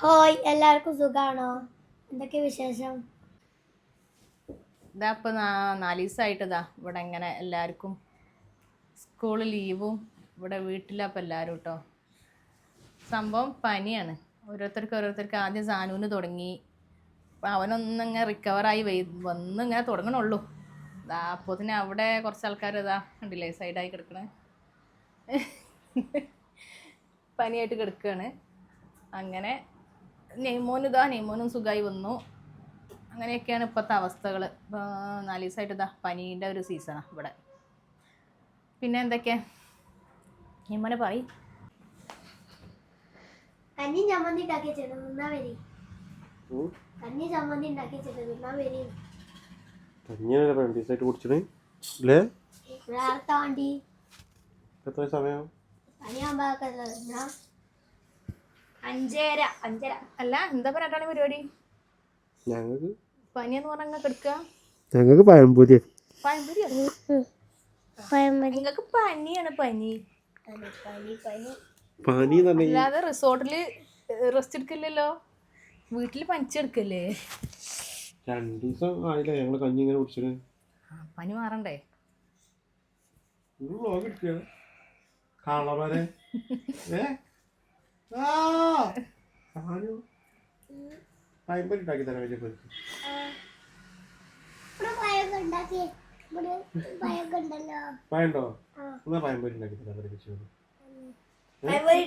ഹോയ് എല്ലാവർക്കും സുഖാണോ? എന്തൊക്കെ വിശേഷം? ഇതാ ഇപ്പം നാല് ദിവസമായിട്ടതാ ഇവിടെ ഇങ്ങനെ എല്ലാവർക്കും സ്കൂൾ ലീവും ഇവിടെ വീട്ടിലപ്പം എല്ലാവരും കേട്ടോ സംഭവം പനിയാണ്. ഓരോരുത്തർക്ക് ഓരോരുത്തർക്ക് ആദ്യം സാനുവിന് തുടങ്ങി. അപ്പം അവനൊന്നിങ്ങനെ റിക്കവറായി വന്നിങ്ങനെ തുടങ്ങണുള്ളൂ. ഇതാ അപ്പോത്തിന് അവിടെ കുറച്ച് ആൾക്കാർ ഇതാ കണ്ടില്ലേ സൈഡായി കിടക്കണേ. പനിയായിട്ട് കിടക്കുകയാണ് അങ്ങനെ നെയ്മോൻ ഇതാ നെയ്മോനും സുഖമായി വന്നു. അങ്ങനെയൊക്കെയാണ് ഇപ്പോഴത്തെ അവസ്ഥകൾ ഇപ്പോൾ നാല് ദിവസമായിട്ട് ഇതാ പനീന്റെ ഒരു സീസണാണ് ഇവിടെ. പിന്നെ എന്തൊക്കെ? നെയ്മോനെ പറയും. കഞ്ഞി ചമ്മന്തി ഉണ്ടാക്കി ചേട്ടൻ നിന്നാ വരി. കഞ്ഞി ചമ്മന്തി ഉണ്ടാക്കി ചേട്ടൻ നിന്നാ വരി. കഞ്ഞിയാണ് രണ്ട് ദിവസമായിട്ട് കുടിച്ചത് എത്ര സമയം? അഞ്ചര അഞ്ചര. അല്ല എന്താ പറയാട്ടാണ് പരിപാടി? ഞങ്ങൾക്ക് പനിയെന്ന് പറഞ്ഞാൽ കിടക്കുക ഞങ്ങൾക്ക് പഴംപൊരി. പഴംപൊരി നിങ്ങൾക്ക് പനിയാണ് പനി. പനി പനി. അല്ലാതെ റിസോർട്ടിൽ റെസ്റ്റ് എടുക്കില്ലല്ലോ? വീട്ടിൽ പനിച്ചെടുക്കല്ലേ? രണ്ടു ദിവസം ആയില്ല ഞങ്ങൾ കഞ്ഞി ഇങ്ങനെ കുടിച്ചത് പനി മാറണ്ടേ? കളവരെ ഏ? പഴംപൊരി ഉണ്ടാക്കി തരാൻ വലിയ ഉണ്ടല്ലോ. പഴണ്ടോ എന്നാ പഴംപൊരി ഉണ്ടാക്കി തരാം പഠിപ്പിച്ചു പഴംപൊരി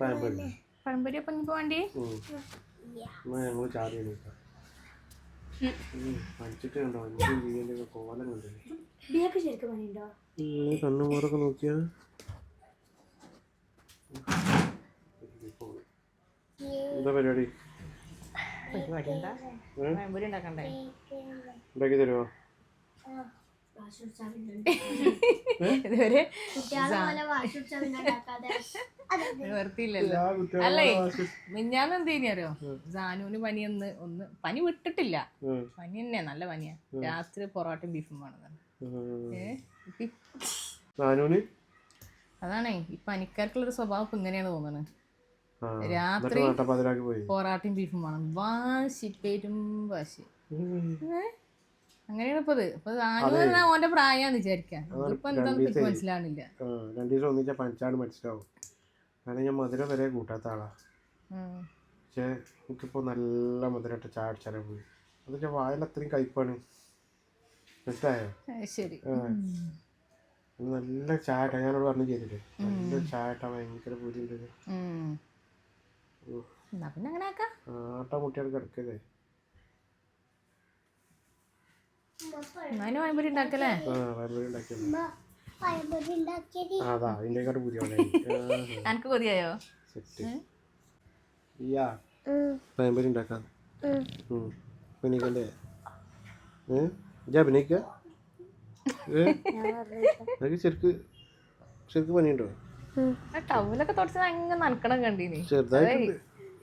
പഴംപൊരി. അപ്പം ഇനിയിപ്പോൾ വേണ്ടി. എന്നാ ഞങ്ങൾ ചാടി എണീക്കാം. എന്ത് ചെയ്യണ്ടൊക്കെ കോലം കണ്ടു. ബിയൊക്കെ ശരിക്കും പനിയുണ്ടോ കണ്ണു മോറൊക്കെ നോക്കിയാ. എന്താ പരിപാടി? പരിപാടി എന്താ? പഴംപൊരി ഉണ്ടാക്കണ്ടേ? ഉണ്ടാക്കി തരുമോ ഇതുവരെ നിവർത്തിയില്ലല്ലോ. അല്ലേ? മിഞ്ഞാന്ന് എന്ത് അറിയോ? ജാനുവിന് പനി ഒന്ന് ഒന്ന് പനി വിട്ടിട്ടില്ല. പനി തന്നെ നല്ല പനിയാ. രാത്രി പൊറോട്ടയും ബീഫും വേണം ഏ? ഇപ്പ- അതാണേ ഈ പനിക്കാർക്കുള്ളൊരു സ്വഭാവം ഇങ്ങനെയാണ് തോന്നുന്നത് രാത്രി പൊറാട്ടയും ബീഫും വേണം. വാശി പേരും വാശി? അങ്ങനെയാണ് ഇപ്പൊ ഇത് ഇപ്പൊ ജാനു ഓന്റെ പ്രായാന്ന് വിചാരിക്കാം. ഇതിപ്പോ എന്താന്ന് എനിക്ക് മനസ്സിലാവണില്ല. രണ്ടു ദിവസം ഒന്നിച്ച പനിച്ചാണ് മനസ്സിലാവും. കാരണം ഞാൻ മധുര വരെ കൂട്ടാത്ത ആളാ. പക്ഷേ എനിക്കിപ്പോൾ നല്ല മധുരമായിട്ട് ചായ അടിച്ചാലേ പോയി. അതൊക്കെ വായിൽ അത്രയും കയ്പാണ് മനസ്സിലായോ ശരി. നല്ല ചായ ഞാനോട് പറഞ്ഞു ചെയ്തില്ലേ? നല്ല ചായ ഭയങ്കര. എന്നാ പിന്നെ അങ്ങനെ ആക്കാം ആട്ട മുട്ടിയാണ് പഴംപൊരി ഉണ്ടാക്കല്ലേ? അതാ പുതിയ എനിക്ക് കൊതിയായോ? ഇയ്യാ പഴംപൊരി ഉണ്ടാക്കാം. അഭിനയിക്കണ്ടേ? ശരിക്ക് ശരിക്ക് പണിയുണ്ടോ? ആ ടവലൊക്കെ തുടച്ച് അങ്ങനെ നനക്കണം കണ്ടീനി.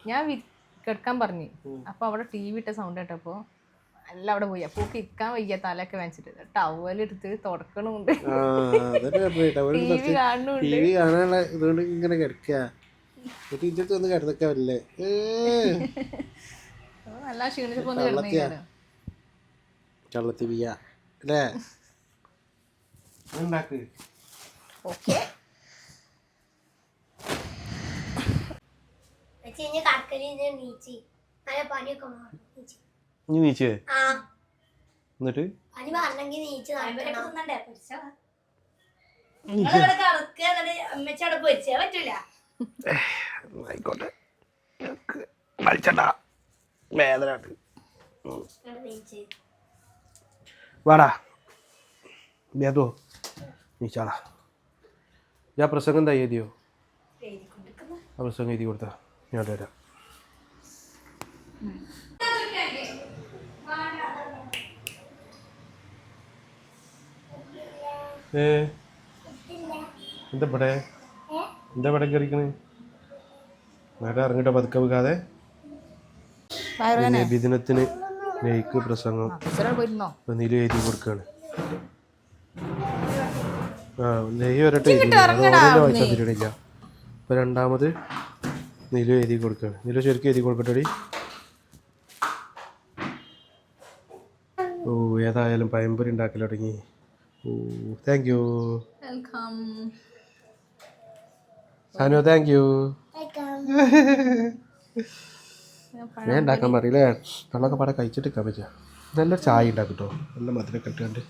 ഞാൻ കേൾക്കാൻ കിടക്കാൻ പറഞ്ഞു അപ്പൊ അവിടെ ടി വി ഇട്ട സൗണ്ട് കേട്ടപ്പോ എല്ലാം അവിടെ പോയി. അപ്പൊ കിക്കാൻ വയ്യ തലയൊക്കെ വെച്ചിട്ട് അതന്നെ ടവൽ എടുത്ത് തുടക്കണുണ്ട് കാണാനുള്ള ഇതുകൊണ്ട് ഇങ്ങനെ കിടക്കുക നല്ല ക്ഷീണിച്ചപ്പോ ഒന്ന് അല്ലേ? ഉണ്ടാക്ക് ഓക്കെ. നിന്ന് നീച്ചി. നല്ല പനിയൊക്കെ മാറും നീച്ചി. ഇനി നീച്ചേ? ആ. എന്നിട്ട്? പനി മാറണമെങ്കിൽ നീച്ച് നടക്കണം. ആയിക്കോട്ടെ. വലിച്ചണ്ട വേദന വാടാ. വേദോ? നീച്ചാടാ. ഞാൻ പ്രസംഗം എന്താ എഴുതിയോ? ആ പ്രസംഗം എഴുതി കൊടുത്താ. ഞാൻ വരാം. ഏ? എന്താ ഇവിടെ? എന്താ ഇവിടെ കയറിക്കണ്? നേരെ ഇറങ്ങിട്ടോ പതുക്കെ വെക്കാതെ നബിദിനത്തിന് നെയ്ക്ക് പ്രസംഗം. നീൽ എഴുതി കൊടുക്കാണ്. ആ നെയ്യ് വരട്ടെ വായിച്ചാൽ തിരിയണില്ല. ഇപ്പൊ രണ്ടാമത് നിലു എഴുതി കൊടുക്കുകയാണ് നിലു ശരിക്കും എഴുതി കൊടുക്കട്ടെടി. ഓ ഏതായാലും പയമ്പൊരി ഉണ്ടാക്കൽ തുടങ്ങി. ഓ thank you welcome Sanu thank you ഞാൻ ഉണ്ടാക്കാൻ പറയില്ലേ? വെള്ളമൊക്കെ പാടെ കഴിച്ചിട്ട് നിൽക്കാൻ പറ്റുക നല്ല ചായ ഉണ്ടാക്കും കേട്ടോ നല്ല മധുരം കട്ടുകൊണ്ട്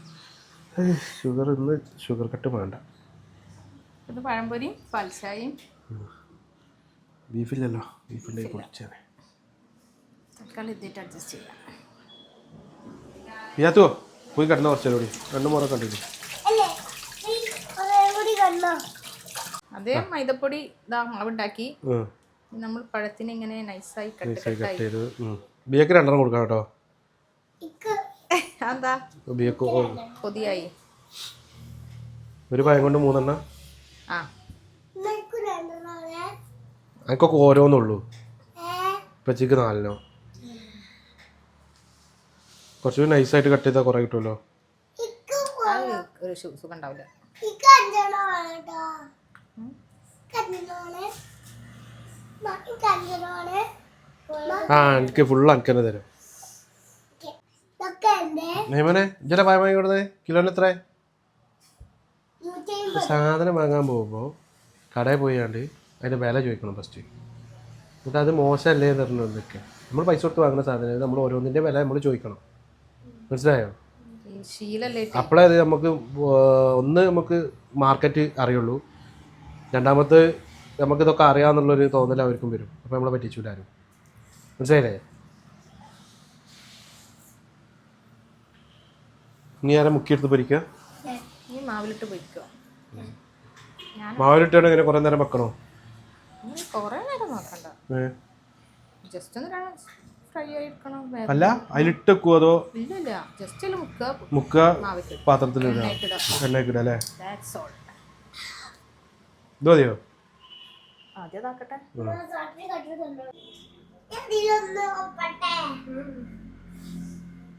ഷുഗർ ഇന്ന് ഷുഗർ കട്ട് വേണ്ട. പഴംപൊരിയും പാൽച്ചായയും. ബീഫില്ലല്ലോ? ബീഫിലേക്ക് ഇതിട്ട് അഡ്ജസ്റ്റ് ചെയ്യാം. ഇയാത്തോ പോയി കിടന്ന കുറച്ചുകൂടി രണ്ട് മുറ കൂടി കണ്ണോ അതേ മൈദപ്പൊടി ഇതാ മാവുണ്ടാക്കി നമ്മൾ പഴത്തിന് ഇങ്ങനെ നൈസായി കട്ട് ചെയ്ത് ബിയക്ക് രണ്ടെണ്ണം കൊടുക്കാം കേട്ടോ. എന്താ ബിയക്ക് കൊതിയായി ഒരു പയം കൊണ്ട് മൂന്നെണ്ണം. ആ. എനിക്കൊക്കെ ഓരോന്നുള്ളൂ. പച്ചക്ക് ഇപ്പച്ചിക്ക് നാലിനോ കുറച്ചുകൂടി നൈസായിട്ട് കട്ട് ചെയ്താൽ കുറേ കിട്ടുമല്ലോ ഒരു ആ എനിക്ക് ഫുൾ എനിക്ക് തന്നെ തരും. നെയ്മനെ കൊടുത്തേ സാധനം വാങ്ങാൻ പോകുമ്പോൾ കടയിൽ പോയാണ്ട് അതിന്റെ വില ചോദിക്കണം ഫസ്റ്റ് എന്നിട്ട് അത് മോശമല്ലേ എന്ന് പറഞ്ഞു നമ്മൾ പൈസ കൊടുത്ത് വാങ്ങുന്ന സാധനം നമ്മൾ ഓരോന്നിന്റെ വില നമ്മൾ ചോദിക്കണം. മനസ്സിലായോ? അപ്പോഴത് ശീലല്ലേ അപ്പോഴേ അത് നമുക്ക് ഒന്ന് നമുക്ക് മാർക്കറ്റ് അറിയുള്ളൂ. രണ്ടാമത്തെ നമുക്ക് ഇതൊക്കെ അറിയാമെന്നുള്ളൊരു തോന്നൽ അവർക്കും വരും. അപ്പോൾ നമ്മളെ പറ്റിച്ചുവിടാനും മനസ്സിലായില്ലേ? ഇനി ആരെ മുക്കിയെടുത്ത് പൊരിക്കുക ഈ മാവിലിട്ട് പൊരിക്കുക മാവിലിട്ടാണ് ഇങ്ങനെ കുറേ നേരം വെക്കണോ? അല്ല അതിലിട്ട് അതോ മുക്ക പാത്രത്തിൽ ഇടാം. അല്ലേ? ഇത് മതിയോ?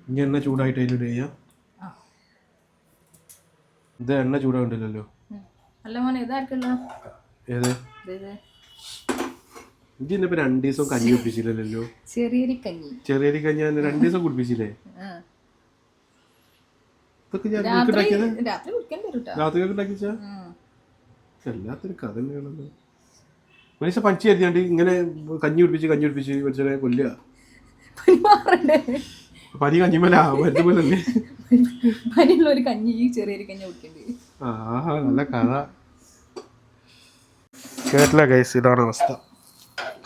ഇനി എണ്ണ ചൂടായിട്ട് അതിലിട്ട് ചെയ്യാം. ഇത് എണ്ണ ചൂടാകണ്ടല്ലോ അല്ല മോനെ ഇതായിരിക്കല്ലോ ഏത്? ഇന്നിപ്പോ രണ്ട് ദിവസം കഞ്ഞി കുടിപ്പിച്ചില്ലല്ലോ? ചെറിയൊരു കഞ്ഞി. ചെറിയ കഞ്ഞി രണ്ട് ദിവസം കുടിപ്പിച്ചില്ലേ? ആ. ഇതൊക്കെ ഞാൻ രാത്രി ഉണ്ടാക്കിച്ചാ കഥ തന്നെയാണല്ലോ മനുഷ്യ പഞ്ചി കരുതിയാണ്ട് ഇങ്ങനെ കഞ്ഞി കുടിപ്പിച്ച് കഞ്ഞി കുടിപ്പിച്ച് മനുഷ്യനെ കൊല്ലുക. പനി കഞ്ഞിമല മരുന്ന് പോലെ അല്ലേ പനിയുള്ള ഒരു കഞ്ഞി ചെറിയൊരു കഞ്ഞി കുടിക്കേണ്ടി. ആഹാ നല്ല കഥ. കേട്ടില്ല ഗൈസ് ഇതാണ് അവസ്ഥ.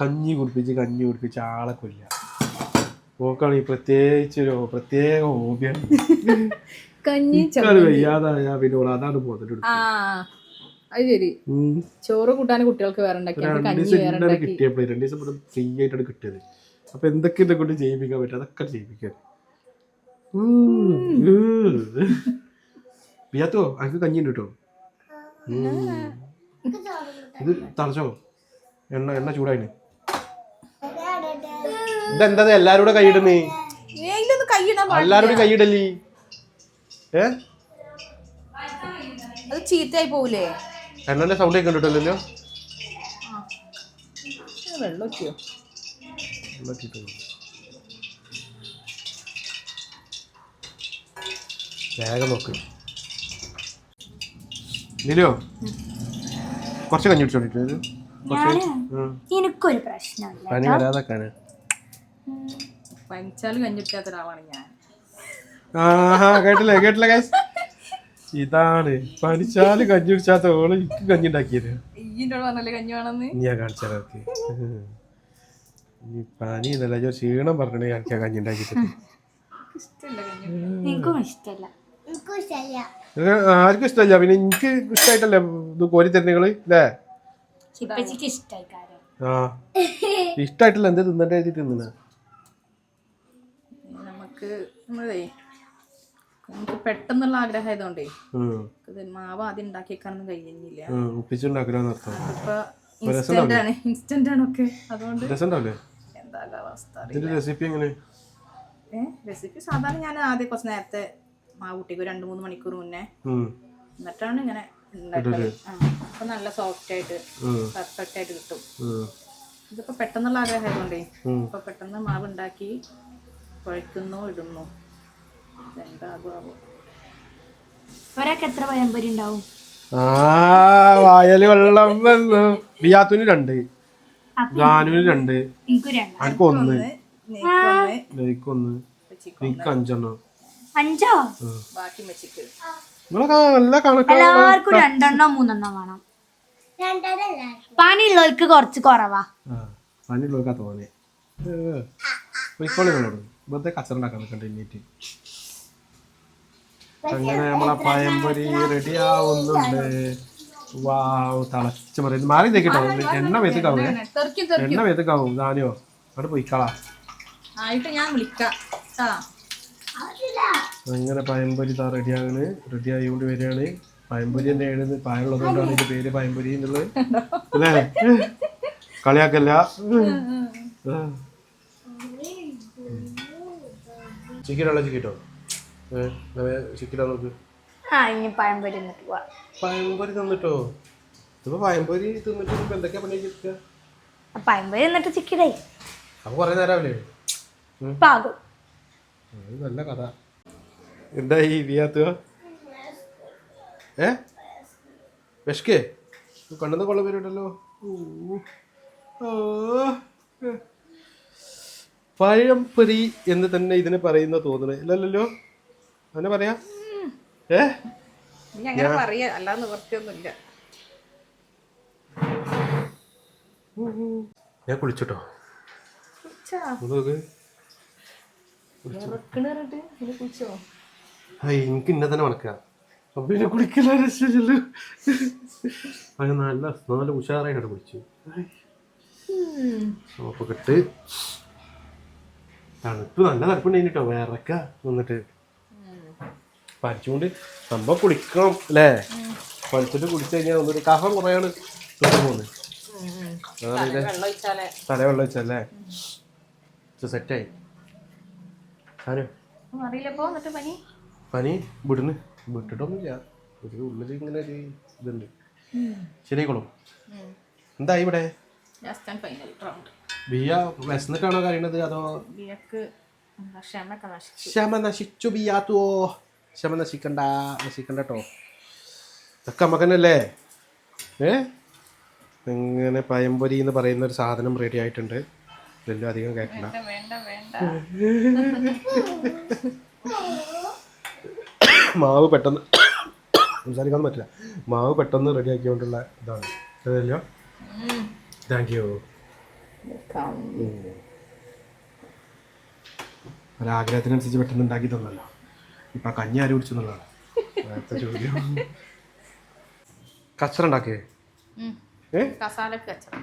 കഞ്ഞി കുടിപ്പിച്ച് കഞ്ഞി കുടിപ്പിച്ച് ആളെ കൊല്ല നോക്കാണ് ഈ പ്രത്യേകിച്ച് ഒരു പ്രത്യേക ഹോബിയാണ് കഞ്ഞി വയ്യാതായ പിന്നെ ഓൾ അതാണ് പോകുന്നത് ആ അത് ശരി. ചോറ് കൂട്ടാൻ കുട്ടികൾക്ക് വേറെ കിട്ടിയപ്പോഴേ രണ്ട് ദിവസം ഇവിടെ ഫ്രീ ആയിട്ടാണ് കിട്ടിയത്. അപ്പൊ എന്തൊക്കെ ഇതൊക്കെ കൊണ്ട് ചെയ്യിപ്പിക്കാൻ പറ്റും? അതൊക്കെ ചെയ്യിപ്പിക്കാൻ പിയാത്തോ അനക്ക് കഞ്ഞി കേട്ടോ? ഇത് തളച്ചോ എണ്ണ എണ്ണ ചൂടായിന്. ഇതെന്താ എല്ലാരും കൂടെ കൈയിടുന്നേ? എല്ലാരും കൂടി കൈയിടല്ലേ ഏ? അത് ചീത്തയായി പോവില്ലേ എണ്ണന്റെ സൗണ്ട് ഒക്കെ കണ്ടിട്ടല്ലോ വെള്ളം ഒക്കെയോ വേഗം നോക്ക്. നിലോ കുറച്ച് കഞ്ഞി കുടിച്ചോണ്ടിട്ട്. എനിക്കൊരു പ്രശ്നമില്ല പനിച്ചാൽ ഒരാളാണ് ഞാൻ. ആഹാ കേട്ടില്ലേ കേട്ടില്ല ഗൈസ് ഇതാണ്. പനിച്ചാൽ കഞ്ഞി കുടിച്ചാത്ത ഓൾ ഇക്ക് കഞ്ഞി ഉണ്ടാക്കിയത് ഈന്റെ പറഞ്ഞല്ലേ കഞ്ഞി വേണമെന്ന് ഇനി ഞാൻ കാണിച്ചതൊക്കെ ഈ പനി ഞാൻ ക്ഷീണം പറഞ്ഞേ കാണിക്കാൻ കഞ്ഞി ഉണ്ടാക്കിയിട്ട് ഇഷ്ടമില്ല കഞ്ഞി എനിക്കും ഇഷ്ടമല്ല എനിക്കും ഇഷ്ടമല്ല ഇത് ആർക്കും ഇഷ്ടമല്ല. പിന്നെ എനിക്ക് ഇഷ്ടമായിട്ടല്ലേ ഇത് കോരി തരുന്നങ്ങൾ അല്ലേ ആ. ഇഷ്ടമായിട്ടില്ല എന്ത് തിന്നണ്ടേ എഴുതി തിന്നുന്ന? നമുക്ക് നമ്മളേ നമുക്ക് പെട്ടെന്നുള്ള ആഗ്രഹം ആയതുകൊണ്ടേ മാവ് ആദ്യം ഉണ്ടാക്കിയേക്കാനൊന്നും ഇൻസ്റ്റന്റ് ആണ്. ഒക്കെ. അതുകൊണ്ട് എന്താ അവസ്ഥ റെസിപ്പി എങ്ങനെ? റെസിപ്പി സാധാരണ ഞാൻ ആദ്യം കുറച്ച് നേരത്തെ മാവ് കുട്ടിക്ക് രണ്ട് മൂന്ന് മണിക്കൂർ മുന്നേ എന്നിട്ടാണ് ഇങ്ങനെ ഉണ്ടാക്കുന്നത് ആ അപ്പൊ നല്ല സോഫ്റ്റ് ആയിട്ട് പെർഫെക്റ്റ് ആയിട്ട് കിട്ടും. ഇതിപ്പോ പെട്ടെന്നുള്ള ആഗ്രഹമായതുകൊണ്ടേ ഇപ്പൊ പെട്ടെന്ന് മാവ് ഉണ്ടാക്കി കുഴക്കുന്നു ഇടുന്നു. എന്താകും ഒരാൾക്ക് എത്ര പഴംപൊരി ഉണ്ടാവും? ആ വായൽ വെള്ളം വന്നു ബിയാത്തുന് രണ്ട് ജാനുവിന് രണ്ട് എനിക്ക് രണ്ട്. എനിക്ക് ഒന്ന് എനിക്ക് ഒന്ന്. എനിക്ക് അഞ്ചെണ്ണം. അഞ്ചോ? ബാക്കി മെച്ചിക്ക്. എല്ലാവർക്കും രണ്ടെണ്ണോ മൂന്നെണ്ണോ വേണം. പനിയുള്ളവർക്ക് കുറച്ച് കുറവാ. പനിയുള്ളവർക്കാ വെറുതെ അങ്ങനെ നമ്മളെ പഴംപൊരി റെഡി ആവുന്നുണ്ട്. വാവ് തളച്ച് പറയുന്നത് മാറി നിൽക്കട്ടോ എണ്ണ വെത്തുക്കാവേ എണ്ണ വെത്തുക്കാവും ദാനിയോ അവിടെ പോയിക്കളാ. ആയിട്ട് ഞാൻ വിളിക്കാം. ആ അങ്ങനെ പഴംപൊരി താ റെഡിയാകണ്. റെഡി ആയിക്കൊണ്ട് വരികയാണ്. പഴംപൊരി തന്നെ എഴുതുന്നത് പായുള്ളതുകൊണ്ടാണ് എന്റെ ഇതിന്റെ പേര് പഴംപൊരി എന്നുള്ളത്. അല്ലേ? കളിയാക്കല്ല. ചിക്കനുള്ള ചിക്കിട്ടോ? ചിക്കിട്ടാ നോക്ക്. പഴംപൊരി പഴംപൊരി തന്നിട്ടോ ഇപ്പൊ പഴംപൊരി തിന്നിട്ട്? ഇപ്പൊ എന്തൊക്കെയാ പണി പഴംപൊരി തിന്നിട്ട് ചിക്കിടായി അപ്പൊ കൊറേ നേരാവില്ലേ? പാകും. അത് നല്ല കഥ. എന്തായി വിയാത്തുക ഏ? വിഷക്കേ കണ്ണുന്ന കൊള്ള പേരുണ്ടല്ലോ. പഴംപൊരി എന്ന് തന്നെ ഇതിനെ പറയുന്ന തോന്നണേ. ഇല്ലല്ലോ? അങ്ങനെ പറയാ. ഏ? നീ അങ്ങനെ പറയാ. അല്ലാതെ നിവർത്തിയൊന്നുമില്ല. ഞാൻ കുളിച്ചിട്ടോ നോക്ക് ഇറക്കണിട്ട് ഇത് കുടിച്ചോ ഹായ് എനിക്ക് ഇന്നെ തന്നെ മണക്കുക അപ്പൊ പിന്നെ കുളിക്കില്ല രക്ഷയില്ലല്ലോ അത് നല്ല നല്ല ഉഷാറായിട്ട് കുളിച്ചു. സോപ്പൊക്കെ ഇട്ട്. തണുപ്പ് നല്ല തണുപ്പുണ്ടായിന് കേട്ടോ വിറക്ക വന്നിട്ട് പരിച്ചുകൊണ്ട് സംഭവം കുളിക്കണം അല്ലേ? പഴുത്തിട്ട് കുളിച്ചു കഴിഞ്ഞാൽ ഒന്നൊരു കഫം കുറയാണ് വെള്ളം ഒഴിച്ചാലേ? തലവെള്ളം വെച്ചല്ലേ സെറ്റായി പനി? പനി? വിടുന്നു വിട്ടിട്ടൊന്നുമില്ല. ഒരു ഉള്ളിൽ ഇങ്ങനെ ഒരു ഇതുണ്ട്. ശരിയായിക്കോളും. എന്തായി ഇവിടെ? ബിയ വിശന്നിട്ടാണോ കഴിയണത് അതോ? ക്ഷമ നശിച്ചു ബിയാത്തുവോ? ക്ഷമ നശിക്കണ്ട നശിക്കണ്ട കേട്ടോ ഇതൊക്കെ നമുക്ക് തന്നെയല്ലേ ഏ? ഇങ്ങനെ പയമ്പൊരി എന്ന് പറയുന്ന ഒരു സാധനം റെഡി ആയിട്ടുണ്ട്. വലിയ അധികം വേണ്ട മാവ് പെട്ടെന്ന് സംസാരിക്കാൻ പറ്റില്ല. മാവ് പെട്ടെന്ന് റെഡി ആക്കിക്കൊണ്ടുള്ള ഇതാണ്. അതല്ലോ താങ്ക് യു ഒരാഗ്രഹത്തിനനുസരിച്ച് പെട്ടെന്ന് ഉണ്ടാക്കി തന്നല്ലോ. ഇപ്പൊ കഞ്ഞി ആര് കുടിച്ചു അടുത്ത ചോദ്യം. കച്ചറ കസാലക്ക് വെച്ചത്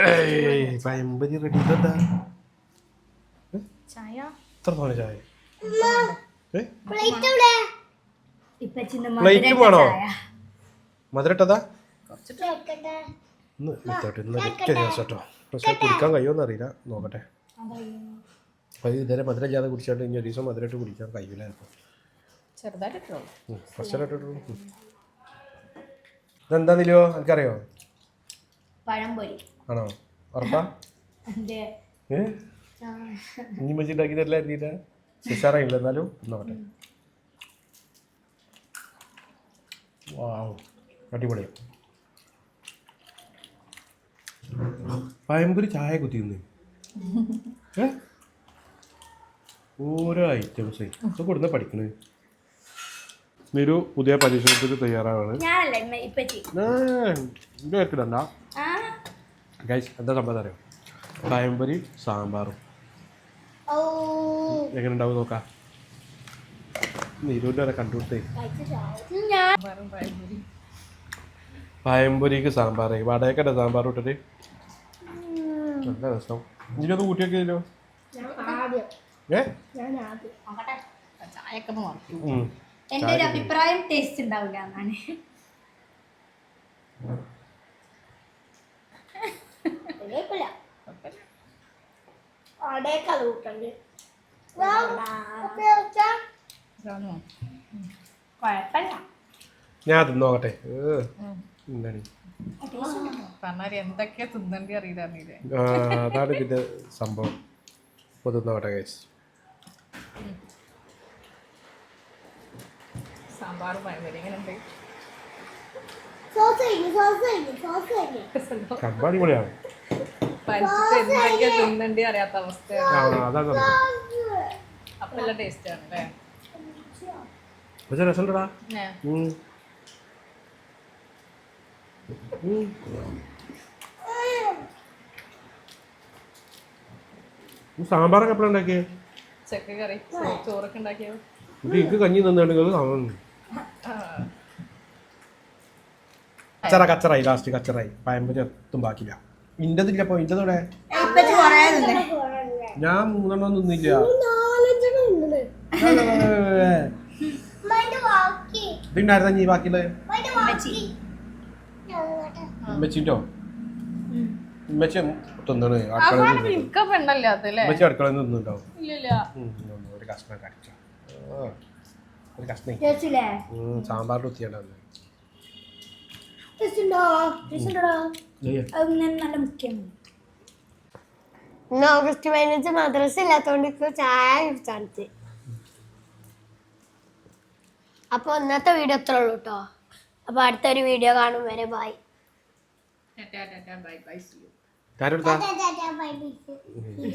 ഏയ്, പയമ്പരി റെഡി ഇതെന്താ ചായ? ഇത്ര തോന്നെ ചായ. ഏ? ഇപ്പൊ ചിന്ന പ്ലേറ്റ് വേണോ? മധുരട്ടതാ കുറച്ചിട്ട് ഇന്ന് എടുത്തോട്ടെ ഇന്ന് ഒറ്റ ദിവസം കേട്ടോ പക്ഷെ കുടിക്കാൻ കഴിയുമെന്ന് അറിയില്ല. നോക്കട്ടെ. അത് ഇതുവരെ മധുരം ഇല്ലാതെ കുടിച്ചാണ്ട് ഇനി ഒരു ദിവസം മധുരമായിട്ട് കുടിക്കാൻ കഴിയില്ലായിരുന്നു ചിലപ്പോൾ ചെറുതായിട്ട് കുറച്ചിട്ടുള്ളൂ ഇതെന്താന്നില്ലോ എനിക്കറിയോ? പഴംപൊരി. ആണോ? ഉറപ്പാ? ഏ? ഇനി മച്ചി ഉണ്ടാക്കി തരില്ല എഴുതിയില്ല ശിശാറായില്ല എന്നാലും നോക്കട്ടെ വാവ് അടിപൊളി. പയമ്പൊരി ചായ കുത്തിന്ന് ഏ? ഓരോ ഐറ്റംസ്. ഇപ്പൊ കൊടുന്ന പഠിക്കണേ. നിരു പുതിയ പരീക്ഷണത്തിന് തയ്യാറാവാണ്. ഞാനല്ലേ ഗൈസ് എന്താ സംഭവം അറിയോ? പയമ്പൊരി സാമ്പാറും. ഓ എങ്ങനെ ഉണ്ടാവും നോക്കാം. നീരൂന്റെ വരെ കണ്ടുകൊടുത്തേ ഞാൻ പയമ്പൊരിക്ക് സാമ്പാർ വടയക്കട്ടെ സാമ്പാർ ഇട്ടിട്ട്. നല്ല രസം. ഇതിനൊന്ന് കൂട്ടിയൊക്കെയല്ലോ ആദ്യം. ഏ. എന്റെ ഒരു അഭിപ്രായം ടേസ്റ്റ് ഉണ്ടാവില്ല എന്നാണ്. കൂട്ടണ്ട്? കുഴപ്പമില്ല. ഞാൻ അത് നോക്കട്ടെ. ഏ, എന്താണ്? പറഞ്ഞാൽ എന്തൊക്കെയാ തിന്നണ്ടി അറിയില്ല അറിയില്ലേ അതാണ് ഇതിന്റെ സംഭവം. പൊതുന്നോട്ടെ കേസ് സാമ്പാർ സംഭവം അടിപൊളിയാണ്. പഞ്ചിട്ട് എന്തൊക്കെയാ തിന്നണ്ടി അറിയാത്ത അവസ്ഥയാണ്. ആ അതാണ് സംഭവം അപ്പൊ നല്ല ടേസ്റ്റ് ആണ് അല്ലേ? പക്ഷേ രസമുണ്ടടാ. ഏ, ഉം. ഉം. ഈ സാമ്പാറൊക്കെ എപ്പോഴാണ് ഉണ്ടാക്കിയേ? ഉച്ചയ്ക്ക് കറി. ചോ- ചോറൊക്കെ ഉണ്ടാക്കിയോ? ഇത് എനിക്ക് കഞ്ഞി കച്ചറ കച്ചറായി ലാസ്റ്റ് കച്ചറായി. പയമ്പ് ചെത്തും ബാക്കില്ല ഇന്റെതില്ലപ്പോ ഇന്റെതോടെ ഞാൻ മൂന്നെണ്ണം നിന്നില്ല ഇതുണ്ടായിരുന്ന നീ ബാക്കിയുള്ളത്? ഉമ്മച്ചിട്ടോ? ഉമ്മച്ചി തിന്നണ്. ഉമ്മച്ചി അടുക്കളയിൽ ഒരു കഷ്ണം കടിച്ചോ. ആ, ഒരു കഷ്ണം. ചേച്ചില്ലേ? ഉം, ഒത്തിയുണ്ടാവുന്നത് ചേച്ചിണ്ടോ ചേച്ചിണ്ടോ നല്ല മുഖ്യമാണ്. ഇന്ന് ഓഗസ്റ്റ് പതിനഞ്ച് മദ്രസ ഇല്ലാത്തോണ്ട് ഇപ്പൊ ചായ കുടിച്ചാണിച്ച് അപ്പൊ ഇന്നത്തെ വീഡിയോ ഇത്രേ ഉള്ളൂ കേട്ടോ അപ്പൊ അടുത്തൊരു വീഡിയോ കാണും വരെ bye bye bye see you bye bye